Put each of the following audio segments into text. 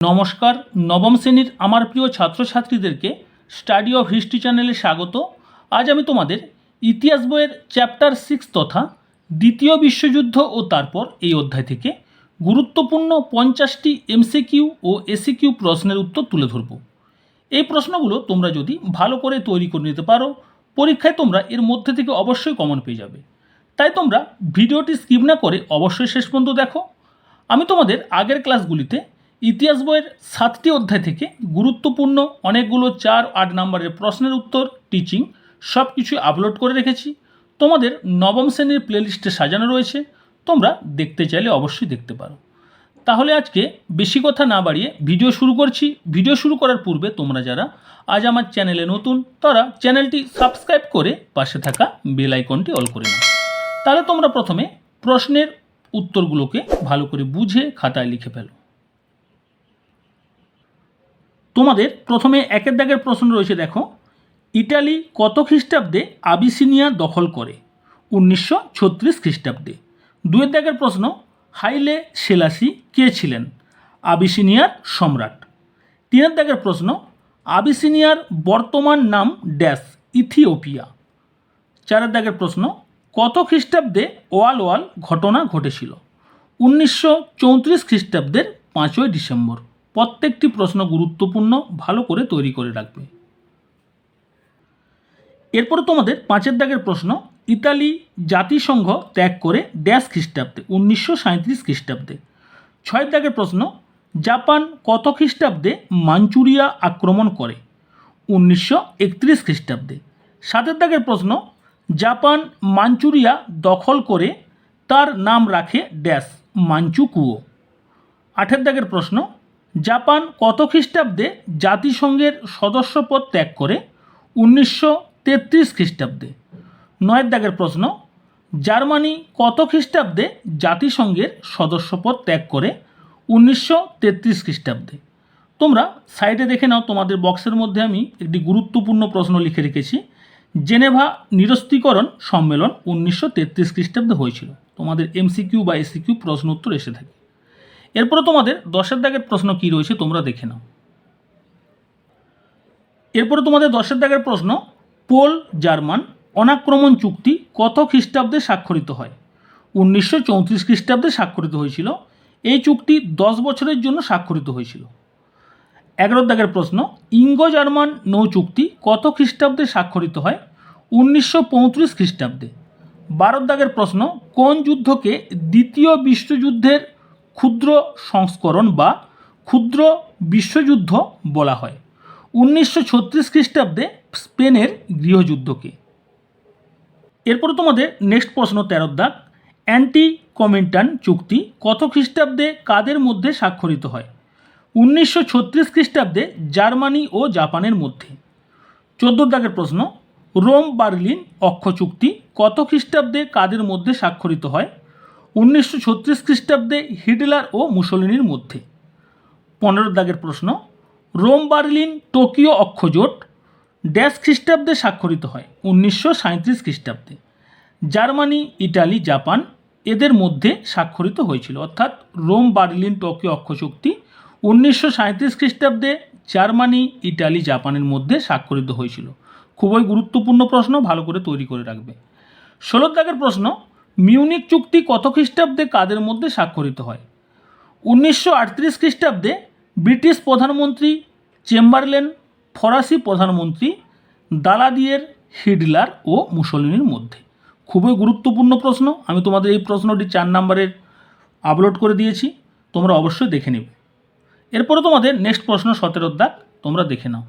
নমস্কার, নবম শ্রেণির আমার প্রিয় ছাত্রছাত্রীদেরকে স্টাডি অফ হিস্ট্রি চ্যানেলে স্বাগত। আজ আমি তোমাদের ইতিহাস বইয়ের চ্যাপ্টার সিক্স তথা দ্বিতীয় বিশ্বযুদ্ধ ও তারপর এই অধ্যায় থেকে গুরুত্বপূর্ণ পঞ্চাশটি এমসিকিউ ও এসিকিউ প্রশ্নের উত্তর তুলে ধরব। এই প্রশ্নগুলো তোমরা যদি ভালো করে তৈরি করে নিতে পারো, পরীক্ষায় তোমরা এর মধ্যে থেকে অবশ্যই কমন পেয়ে যাবে। তাই তোমরা ভিডিওটি স্কিপ না করে অবশ্যই শেষ পর্যন্ত দেখো। আমি তোমাদের আগের ক্লাসগুলিতে ইতিহাস বইয়ের সাতটি অধ্যায় থেকে গুরুত্বপূর্ণ অনেকগুলো চার আট নম্বরের প্রশ্নের উত্তর টিচিং সব কিছু আপলোড করে রেখেছি। তোমাদের নবম শ্রেণির প্লেলিস্টে সাজানো রয়েছে। তোমরা দেখতে চাইলে অবশ্যই দেখতে পারো। তাহলে আজকে বেশি কথা না বাড়িয়ে ভিডিও শুরু করছি। ভিডিও শুরু করার পূর্বে তোমরা যারা আজ আমার চ্যানেলে নতুন, তারা চ্যানেলটি সাবস্ক্রাইব করে পাশে থাকা বেল আইকনটি অল করে নাও। তাহলে তোমরা প্রথমে প্রশ্নের উত্তরগুলোকে ভালো করে বুঝে খাতায় লিখে ফেলো। তোমাদের প্রথমে একের দাগের প্রশ্ন রয়েছে, দেখো। ইটালি কত খ্রিস্টাব্দে আবিসিনিয়া দখল করে? উনিশশো ছত্রিশ খ্রিস্টাব্দে। দুয়ের দাগের প্রশ্ন, হাইলে সেলাসি কে ছিলেন? আবিসিনিয়ার সম্রাট। তিনের দাগের প্রশ্ন, আবিসিনিয়ার বর্তমান নাম ড্যাশ, ইথিওপিয়া। চারের দাগের প্রশ্ন, কত খ্রিস্টাব্দে ওয়াল ওয়াল ঘটনা ঘটেছিল? উনিশশো চৌত্রিশ খ্রিস্টাব্দের পাঁচই ডিসেম্বর। প্রত্যেকটি প্রশ্ন গুরুত্বপূর্ণ, ভালো করে তৈরি করে রাখবে। এরপরে তোমাদের পাঁচের দাগের প্রশ্ন, ইতালি জাতিসংঘ ত্যাগ করে ড্যাশ খ্রিস্টাব্দে, উনিশশো সাঁত্রিশ খ্রিস্টাব্দে। ছয়ের দাগের প্রশ্ন, জাপান কত খ্রিস্টাব্দে মাঞ্চুরিয়া আক্রমণ করে? উনিশশো একত্রিশ খ্রিস্টাব্দে। সাতের দাগের প্রশ্ন, জাপান মাঞ্চুরিয়া দখল করে তার নাম রাখে ড্যাশ মাঞ্চুকুয়ো আঠের দাগের প্রশ্ন জাপান কত খ্রিস্টাব্দে জাতিসংঘের সদস্যপদ ত্যাগ করে? উনিশশো তেত্রিশ খ্রিস্টাব্দে। নয়ের দাগের প্রশ্ন, জার্মানি কত খ্রিস্টাব্দে জাতিসংঘের সদস্যপদ ত্যাগ করে? উনিশশো তেত্রিশ খ্রিস্টাব্দে। তোমরা সাইডে দেখে নাও, তোমাদের বক্সের মধ্যে আমি একটি গুরুত্বপূর্ণ প্রশ্ন লিখে রেখেছি। জেনেভা নিরস্ত্রীকরণ সম্মেলন উনিশশো তেত্রিশ খ্রিস্টাব্দে হয়েছিল। তোমাদের এমসিকিউ বা এসিকিউ প্রশ্ন উত্তর এসে থাকে। এরপরে তোমাদের দশের দাগের প্রশ্ন কী রয়েছে তোমরা দেখে নাও। এরপরে তোমাদের দশের দাগের প্রশ্ন, পোল জার্মান অনাক্রমণ চুক্তি কত খ্রিস্টাব্দে স্বাক্ষরিত হয়? উনিশশো চৌত্রিশ খ্রিস্টাব্দে স্বাক্ষরিত হয়েছিল, এই চুক্তি দশ বছরের জন্য স্বাক্ষরিত হয়েছিল। এগারো দাগের প্রশ্ন ইঙ্গো জার্মান নৌ চুক্তি কত খ্রিস্টাব্দে স্বাক্ষরিত হয়? উনিশশো পঁয়ত্রিশ খ্রিস্টাব্দে। বারো দাগের প্রশ্ন, কোন যুদ্ধকে দ্বিতীয় বিশ্বযুদ্ধের ক্ষুদ্র সংস্করণ বা ক্ষুদ্র বিশ্বযুদ্ধ বলা হয়। উনিশশো ছত্রিশ খ্রিস্টাব্দে স্পেনের গৃহযুদ্ধকে। এরপর তোমাদের নেক্সট প্রশ্ন তেরো দাগ। অ্যান্টি কমেন্টান চুক্তি কত খ্রিস্টাব্দে কাদের মধ্যে স্বাক্ষরিত হয়? উনিশশো ছত্রিশ খ্রিস্টাব্দে জার্মানি ও জাপানের মধ্যে। চোদ্দ দাগের প্রশ্ন রোম বার্লিন অক্ষ চুক্তি কত খ্রিস্টাব্দে কাদের মধ্যে স্বাক্ষরিত হয়? উনিশশো ছত্রিশ খ্রিস্টাব্দে হিটলার ও মুসলিনির মধ্যে। পনেরো দাগের প্রশ্ন, রোম, বার্লিন, টোকিও অক্ষজোট ড্যাশ খ্রিস্টাব্দে স্বাক্ষরিত হয়, উনিশশো সাঁত্রিশ খ্রিস্টাব্দে। জার্মানি, ইটালি, জাপান এদের মধ্যে স্বাক্ষরিত হয়েছিল। অর্থাৎ রোম, বার্লিন, টোকিও অক্ষশক্তি উনিশশো সাঁত্রিশ খ্রিস্টাব্দে জার্মানি, ইটালি, জাপানের মধ্যে স্বাক্ষরিত হয়েছিল। খুবই গুরুত্বপূর্ণ প্রশ্ন, ভালো করে তৈরি করে রাখবে। ষোলো দাগের প্রশ্ন মিউনিক চুক্তি কত খ্রিস্টাব্দে কাদের মধ্যে স্বাক্ষরিত হয়? উনিশশো আটত্রিশ খ্রিস্টাব্দে ব্রিটিশ প্রধানমন্ত্রী চেম্বারলেন, ফরাসি প্রধানমন্ত্রী দালাদিয়ের হিডলার ও মুসলিনের মধ্যে। খুবই গুরুত্বপূর্ণ প্রশ্ন, আমি তোমাদের এই প্রশ্নটি চার নম্বরের আপলোড করে দিয়েছি, তোমরা অবশ্যই দেখে নেবে। এরপরে তোমাদের নেক্সট প্রশ্ন সতেরো দাগ, তোমরা দেখে নাও।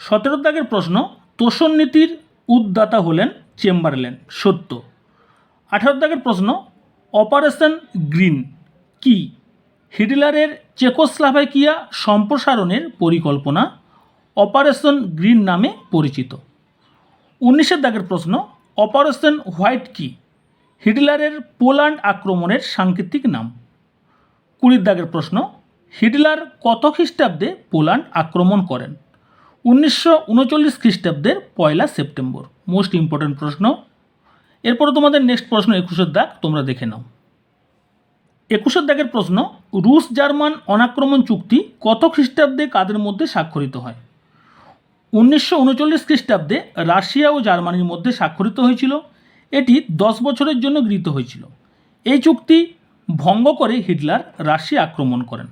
সতেরো দাগের প্রশ্ন, তোষণ নীতির উদ্দাতা হলেন চেম্বারলেন সত্য। আঠারো দাগের প্রশ্ন, অপারেশন গ্রিন কি? হিটলারের চেকোস্লাভাকিয়া সম্প্রসারণের পরিকল্পনা, অপারেশন গ্রিন নামে পরিচিত। উনিশের দাগের প্রশ্ন, অপারেশন হোয়াইট কি? হিটলারের পোল্যান্ড আক্রমণের সাংকেতিক নাম। কুড়ির দাগের প্রশ্ন, হিটলার কত খ্রিস্টাব্দে পোল্যান্ড আক্রমণ করেন? উনিশশো উনচল্লিশ খ্রিস্টাব্দের পয়লা সেপ্টেম্বর। মোস্ট ইম্পর্ট্যান্ট প্রশ্ন। এরপরে তোমাদের নেক্সট প্রশ্ন একুশের দাগ, তোমরা দেখে নাও। একুশের দাগের প্রশ্ন, রুশ জার্মান অনাক্রমণ চুক্তি কত খ্রিস্টাব্দে কাদের মধ্যে স্বাক্ষরিত হয়? উনিশশো উনচল্লিশ খ্রিস্টাব্দে রাশিয়া ও জার্মানির মধ্যে স্বাক্ষরিত হয়েছিল। এটি দশ বছরের জন্য গৃহীত হয়েছিল। এই চুক্তি ভঙ্গ করে হিটলার রাশিয়া আক্রমণ করেন।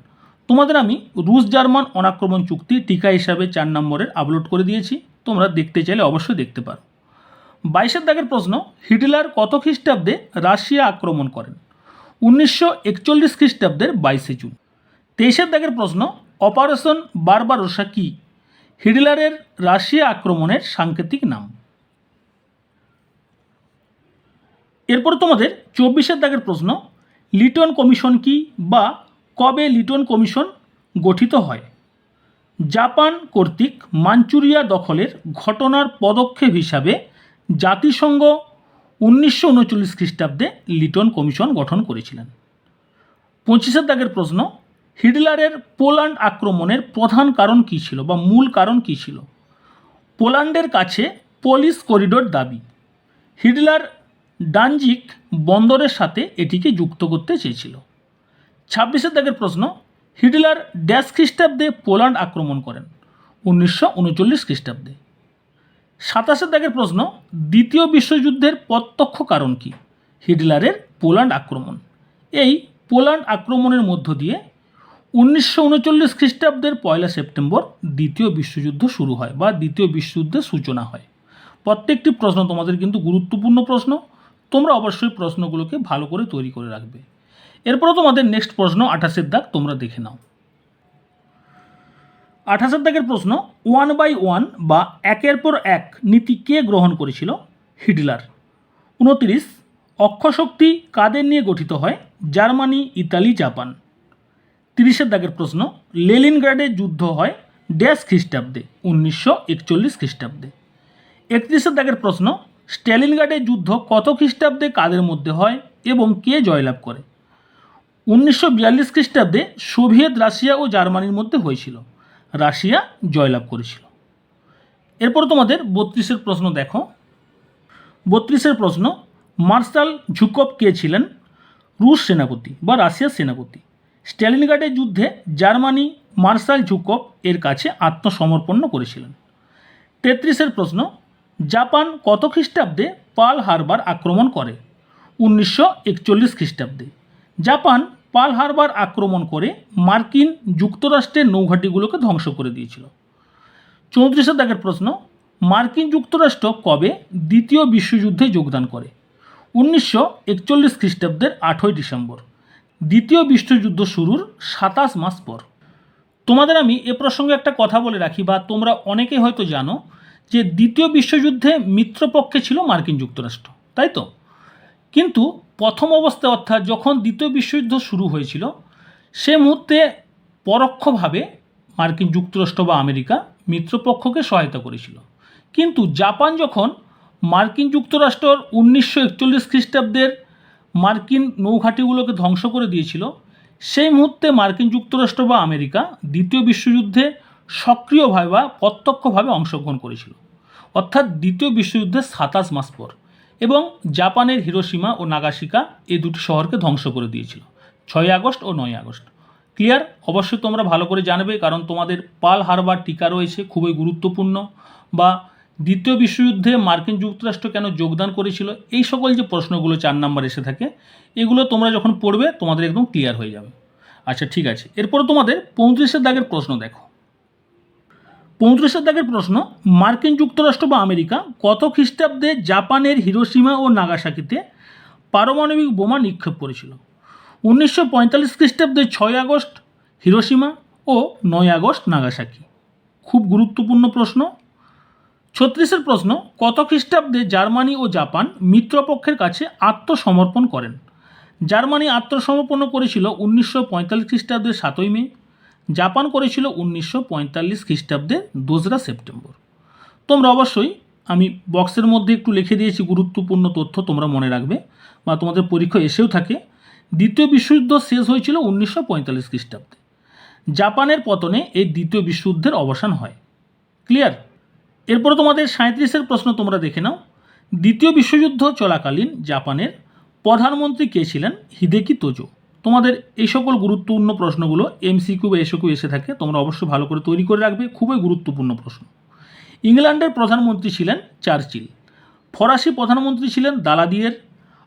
তোমাদের আমি রুশ জার্মান অনাক্রমণ চুক্তি টিকা হিসাবে চার নম্বরের আপলোড করে দিয়েছি। তোমরা দেখতে চাইলে অবশ্যই দেখতে পারো। বাইশের দাগের প্রশ্ন, হিটলার কত খ্রিস্টাব্দে রাশিয়া আক্রমণ করেন? উনিশশো একচল্লিশ খ্রিস্টাব্দের বাইশে জুন। তেইশের দাগের প্রশ্ন, অপারেশন বারবারোসা কি? হিটলারের রাশিয়া আক্রমণের সাংকেতিক নাম। এরপর তোমাদের চব্বিশের দাগের প্রশ্ন, লিটন কমিশন কি বা কবে লিটন কমিশন গঠিত হয়? জাপান কর্তৃক মাঞ্চুরিয়া দখলের ঘটনার পদক্ষেপ হিসাবে জাতিসংঘ উনিশশো উনচল্লিশ খ্রিস্টাব্দে লিটন কমিশন গঠন করেছিলেন। পঁচিশের দাগের প্রশ্ন, হিটলারের পোল্যান্ড আক্রমণের প্রধান কারণ কী ছিল বা মূল কারণ কী ছিল? পোল্যান্ডের কাছে পলিশ করিডোর দাবি। হিটলার ডানজিক বন্দরের সাথে এটিকে যুক্ত করতে চেয়েছিল। ছাব্বিশের দাগের প্রশ্ন, হিটলার ড্যাশ খ্রিস্টাব্দে পোল্যান্ড আক্রমণ করেন উনিশশো উনচল্লিশ খ্রিস্টাব্দে। সাতাশের দাগের প্রশ্ন, দ্বিতীয় বিশ্বযুদ্ধের প্রত্যক্ষ কারণ কি? হিটলারের পোল্যান্ড আক্রমণ। এই পোল্যান্ড আক্রমণের মধ্য দিয়ে উনিশশো উনচল্লিশ খ্রিস্টাব্দের পয়লা সেপ্টেম্বর দ্বিতীয় বিশ্বযুদ্ধ শুরু হয় বা দ্বিতীয় বিশ্বযুদ্ধের সূচনা হয়। প্রত্যেকটি প্রশ্ন তোমাদের কিন্তু গুরুত্বপূর্ণ প্রশ্ন, তোমরা অবশ্যই প্রশ্নগুলোকে ভালো করে তৈরি করে রাখবে। এরপরে তোমাদের নেক্সট প্রশ্ন আঠাশের দাগ তোমরা দেখে নাও। আঠাশের দাগের প্রশ্ন ওয়ান বাই ওয়ান বা একের পর এক নীতি কে গ্রহণ করেছিল? হিটলার। উনত্রিশ অক্ষশক্তি কাদের নিয়ে গঠিত হয়? Germany, Italy, Japan. তিরিশের দাগের প্রশ্ন, লেলিনগ্রাডে যুদ্ধ হয় ড্যাশ খ্রিস্টাব্দে, উনিশশো একচল্লিশ খ্রিস্টাব্দে। একত্রিশের দাগের প্রশ্ন স্ট্যালিনগ্রাডের যুদ্ধ কত খ্রিস্টাব্দে কাদের মধ্যে হয় এবং কে জয়লাভ করে? উনিশশো বিয়াল্লিশ খ্রিস্টাব্দে সোভিয়েত রাশিয়া ও জার্মানির মধ্যে হয়েছিল। রাশিয়া জয়লাভ করেছিল। এরপর তোমাদের বত্রিশের প্রশ্ন দেখো। বত্রিশের প্রশ্ন, মার্শাল ঝুকভ কে ছিলেন? রুশ সেনাপতি বা রাশিয়ার সেনাপতি। স্ট্যালিনগ্রাডের যুদ্ধে জার্মানি মার্শাল ঝুকভ এর কাছে আত্মসমর্পণ করেছিলেন। তেত্রিশের প্রশ্ন, জাপান কত খ্রিস্টাব্দে পাল হারবার আক্রমণ করে? উনিশশো একচল্লিশ খ্রিস্টাব্দে। জাপান পাল হারবার আক্রমণ করে মার্কিন যুক্তরাষ্ট্রের নৌঘাটিগুলোকে ধ্বংস করে দিয়েছিল। চৌত্রিশের দাগের প্রশ্ন, মার্কিন যুক্তরাষ্ট্র কবে দ্বিতীয় বিশ্বযুদ্ধে যোগদান করে? উনিশশো একচল্লিশ খ্রিস্টাব্দের আটই ডিসেম্বর, দ্বিতীয় বিশ্বযুদ্ধ শুরুর সাতাশ মাস পর। তোমাদের আমি এ প্রসঙ্গে একটা কথা বলে রাখি বা তোমরা অনেকে হয়তো জানো যে দ্বিতীয় বিশ্বযুদ্ধে মিত্রপক্ষে ছিল মার্কিন যুক্তরাষ্ট্র, তাই তো? কিন্তু প্রথম অবস্থায় অর্থাৎ যখন দ্বিতীয় বিশ্বযুদ্ধ শুরু হয়েছিল, সে মুহূর্তে পরোক্ষভাবে মার্কিন যুক্তরাষ্ট্র বা আমেরিকা মিত্রপক্ষকে সহায়তা করেছিল। কিন্তু জাপান যখন মার্কিন যুক্তরাষ্ট্রর উনিশশো একচল্লিশ খ্রিস্টাব্দের মার্কিন নৌঘাটিগুলোকে ধ্বংস করে দিয়েছিল, সেই মুহূর্তে মার্কিন যুক্তরাষ্ট্র বা আমেরিকা দ্বিতীয় বিশ্বযুদ্ধে সক্রিয়ভাবে বা প্রত্যক্ষভাবে অংশগ্রহণ করেছিল। অর্থাৎ দ্বিতীয় বিশ্বযুদ্ধের সাতাশ মাস পর। এবং জাপানের হিরোসীমা ও নাগাসিকা এই দুটি শহরকে ধ্বংস করে দিয়েছিল। ছয় আগস্ট ও নয় আগস্ট। ক্লিয়ার? অবশ্যই তোমরা ভালো করে জানবে কারণ তোমাদের পাল হারবার টিকা রয়েছে, খুবই গুরুত্বপূর্ণ বা দ্বিতীয় বিশ্বযুদ্ধে মার্কিন যুক্তরাষ্ট্র কেন যোগদান করেছিল, এই সকল যে প্রশ্নগুলো চার নাম্বার এসে থাকে, এগুলো তোমরা যখন পড়বে তোমাদের একদম ক্লিয়ার হয়ে যাবে। আচ্ছা ঠিক আছে। এরপর তোমাদের পঁয়ত্রিশের দাগের প্রশ্ন দেখো। পঁয়ত্রিশের দাগের প্রশ্ন, মার্কিন যুক্তরাষ্ট্র বা আমেরিকা কত খ্রিস্টাব্দে জাপানের হিরোসীমা ও নাগাসাকিতে পারমাণবিক বোমা নিক্ষেপ করেছিল? উনিশশো পঁয়তাল্লিশ খ্রিস্টাব্দে ছয় আগস্ট হিরোসীমা ও নয় আগস্ট নাগাসাকি? খুব গুরুত্বপূর্ণ প্রশ্ন। ছত্রিশের প্রশ্ন, কত খ্রিস্টাব্দে জার্মানি ও জাপান মিত্রপক্ষের কাছে আত্মসমর্পণ করেন? জার্মানি আত্মসমর্পণ করেছিল উনিশশো পঁয়তাল্লিশ খ্রিস্টাব্দের সাতই মে। জাপান করেছিল উনিশশো পঁয়তাল্লিশ খ্রিস্টাব্দে দোসরা সেপ্টেম্বর। তোমরা অবশ্যই, আমি বক্সের মধ্যে একটু লিখে দিয়েছি গুরুত্বপূর্ণ তথ্য, তোমরা মনে রাখবে, বা তোমাদের পরীক্ষা এসেও থাকে। দ্বিতীয় বিশ্বযুদ্ধ শেষ হয়েছিল উনিশশো পঁয়তাল্লিশ খ্রিস্টাব্দে। জাপানের পতনে এই দ্বিতীয় বিশ্বযুদ্ধের অবসান হয়। ক্লিয়ার? এরপরে তোমাদের সাঁত্রিশের প্রশ্ন তোমরা দেখে নাও। দ্বিতীয় বিশ্বযুদ্ধ চলাকালীন জাপানের প্রধানমন্ত্রী কে ছিলেন? Hideki Tojo. তোমাদের এই সকল গুরুত্বপূর্ণ প্রশ্নগুলো এমসিকিউ বা এসকিউ এসে থাকে, তোমরা অবশ্যই ভালো করে তৈরি করে রাখবে, খুবই গুরুত্বপূর্ণ প্রশ্ন। ইংল্যান্ডের প্রধানমন্ত্রী ছিলেন চার্চিল, ফরাসি প্রধানমন্ত্রী ছিলেন দালাদিয়ের,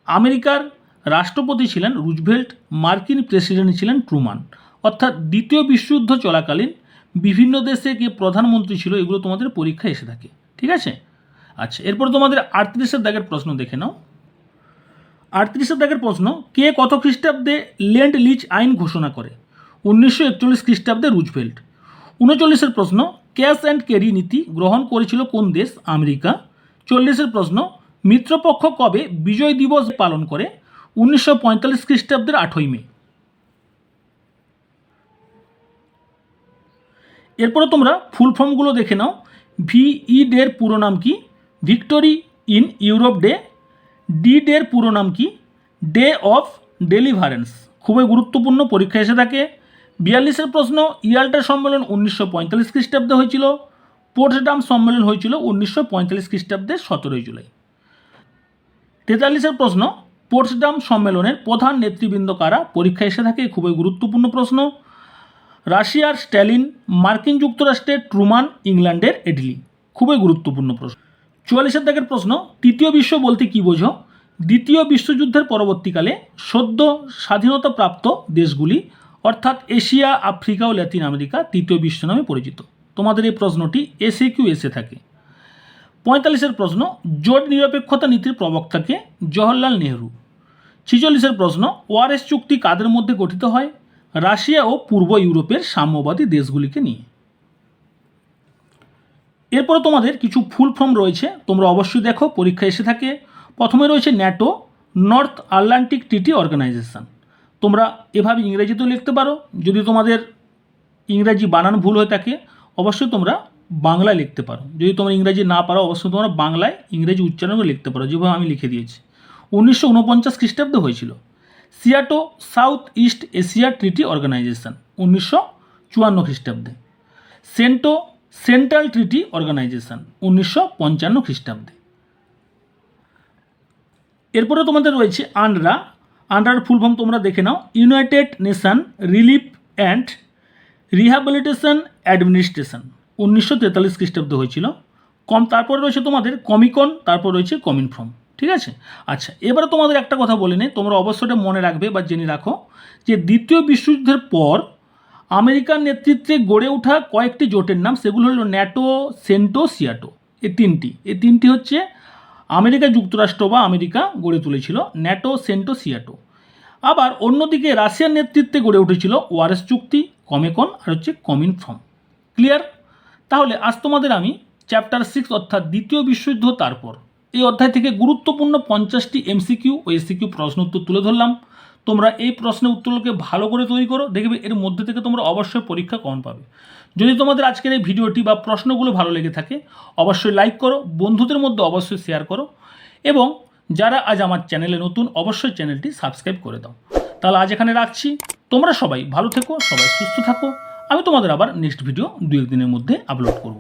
আমেরিকার রাষ্ট্রপতি ছিলেন রুজভেল্ট, মার্কিন প্রেসিডেন্ট ছিলেন ট্রুমান। অর্থাৎ দ্বিতীয় বিশ্বযুদ্ধ চলাকালীন বিভিন্ন দেশে কে প্রধানমন্ত্রী ছিল, এগুলো তোমাদের পরীক্ষায় এসে থাকে। ঠিক আছে? আচ্ছা এরপর তোমাদের আটত্রিশের দাগের প্রশ্ন দেখে নাও। আটত্রিশের দাগের প্রশ্ন, কে কত খ্রিস্টাব্দে ল্যান্ড লিচ আইন ঘোষণা করে? উনিশশো একচল্লিশ খ্রিস্টাব্দে রুজভেল্ট। উনচল্লিশের প্রশ্ন, ক্যাশ অ্যান্ড ক্যারি নীতি গ্রহণ করেছিল কোন দেশ? আমেরিকা। চল্লিশের প্রশ্ন, মিত্রপক্ষ কবে বিজয় দিবস পালন করে? উনিশশো পঁয়তাল্লিশ খ্রিস্টাব্দের আঠই মে। এরপরে তোমরা ফুল ফর্মগুলো দেখে নাও। ভিই ডের পুরো নাম কি? Victory in Europe day D ডের পুরো নাম কি? ডে অফ ডেলিভারেন্স খুবই গুরুত্বপূর্ণ, পরীক্ষা এসে থাকে। বিয়াল্লিশের প্রশ্ন, ইয়াল্টার সম্মেলন উনিশশো পঁয়তাল্লিশ খ্রিস্টাব্দে হয়েছিল। পোর্টসডাম সম্মেলন হয়েছিল উনিশশো পঁয়তাল্লিশ খ্রিস্টাব্দে সতেরোই জুলাই। তেতাল্লিশের প্রশ্ন পোর্টসডাম সম্মেলনের প্রধান নেতৃবৃন্দ কারা? পরীক্ষা এসে থাকে, খুবই গুরুত্বপূর্ণ প্রশ্ন। রাশিয়ার স্ট্যালিন, মার্কিন যুক্তরাষ্ট্রের ট্রুমান, ইংল্যান্ডের এডলি। খুবই গুরুত্বপূর্ণ প্রশ্ন। চুয়াল্লিশের দাগের প্রশ্ন, তৃতীয় বিশ্ব বলতে কী বোঝো? দ্বিতীয় বিশ্বযুদ্ধের পরবর্তীকালে সদ্য স্বাধীনতাপ্রাপ্ত দেশগুলি, অর্থাৎ এশিয়া, আফ্রিকা ও ল্যাতিন আমেরিকা তৃতীয় বিশ্ব নামে পরিচিত। তোমাদের এই প্রশ্নটি এসে কিউ এসে থাকে। পঁয়তাল্লিশের প্রশ্ন, জোট নিরপেক্ষতা নীতির প্রবক্তাকে জওহরলাল নেহরু। ছিচল্লিশের প্রশ্ন, ওআরএস চুক্তি কাদের মধ্যে গঠিত হয়? রাশিয়া ও পূর্ব ইউরোপের সাম্যবাদী দেশগুলিকে নিয়ে। এরপরে তোমাদের কিছু ফুল ফর্ম রয়েছে, তোমরা অবশ্যই দেখো, পরীক্ষা এসে থাকে। প্রথমে রয়েছে NATO, North Atlantic Treaty Organization. তোমরা এভাবে ইংরেজিতেও লিখতে পারো। যদি তোমাদের ইংরাজি বানান ভুল হয়ে থাকে, অবশ্যই তোমরা বাংলায় লিখতে পারো। যদি তোমরা ইংরেজি না পারো, অবশ্যই তোমরা বাংলায় ইংরেজি উচ্চারণ করে লিখতে পারো, যেভাবে আমি লিখে দিয়েছি। উনিশশো উনপঞ্চাশ খ্রিস্টাব্দে হয়েছিল। SEATO South East Asia Treaty Organization, উনিশশো চুয়ান্ন খ্রিস্টাব্দে। সেন্টো সেন্ট্রাল ট্রিটি অর্গানাইজেশন উনিশশো পঞ্চান্ন খ্রিস্টাব্দে। এরপরে তোমাদের রয়েছে আন্ড্রা আন্ডার ফুল ফর্ম তোমরা দেখে নাও। United Nation Relief and Rehabilitation Administration উনিশশো তেতাল্লিশ খ্রিস্টাব্দে হয়েছিল। কম, তারপরে রয়েছে তোমাদের কমিকন, তারপর রয়েছে কমিন ফর্ম ঠিক আছে? আচ্ছা এবারে তোমাদের একটা কথা বলে নেই তোমরা অবশ্যই এটা মনে রাখবে বা জেনে রাখো যে দ্বিতীয় বিশ্বযুদ্ধের পর আমেরিকার নেতৃত্বে গড়ে ওঠা কয়েকটি জোটের নাম, সেগুলো হলো ন্যাটো, সেন্টো, সিয়াটো। এই তিনটি। এই তিনটি হচ্ছে আমেরিকা যুক্তরাষ্ট্র বা আমেরিকা গড়ে তুলেছিল, ন্যাটো, সেন্টো, সিয়াটো। আবার অন্যদিকে রাশিয়ার নেতৃত্বে গড়ে উঠেছিল ওয়ারেস চুক্তি, কমেকন, আর হচ্ছে কমিন ফর্ম ক্লিয়ার? তাহলে আজ তোমাদের আমি চ্যাপ্টার সিক্স অর্থাৎ দ্বিতীয় বিশ্বযুদ্ধ তারপর এই অধ্যায় থেকে গুরুত্বপূর্ণ পঞ্চাশটি এমসিকিউ ও এসিকিউ প্রশ্ন উত্তর তুলে ধরলাম। তোমরা এই প্রশ্নের উত্তরগুলোকে ভালো করে তৈরি করো, দেখবে এর মধ্যে থেকে তোমরা অবশ্যই পরীক্ষা কমন পাবে। যদি তোমাদের আজকের এই ভিডিওটি বা প্রশ্নগুলো ভালো লেগে থাকে, অবশ্যই লাইক করো, বন্ধুদের মধ্যে অবশ্যই শেয়ার করো এবং যারা আজ আমার চ্যানেলে নতুন, অবশ্যই চ্যানেলটি সাবস্ক্রাইব করে দাও। তাহলে আজ এখানে রাখছি। তোমরা সবাই ভালো থেকো, সবাই সুস্থ থাকো। আমি তোমাদের আবার নেক্সট ভিডিও দু একদিনের মধ্যে আপলোড করব।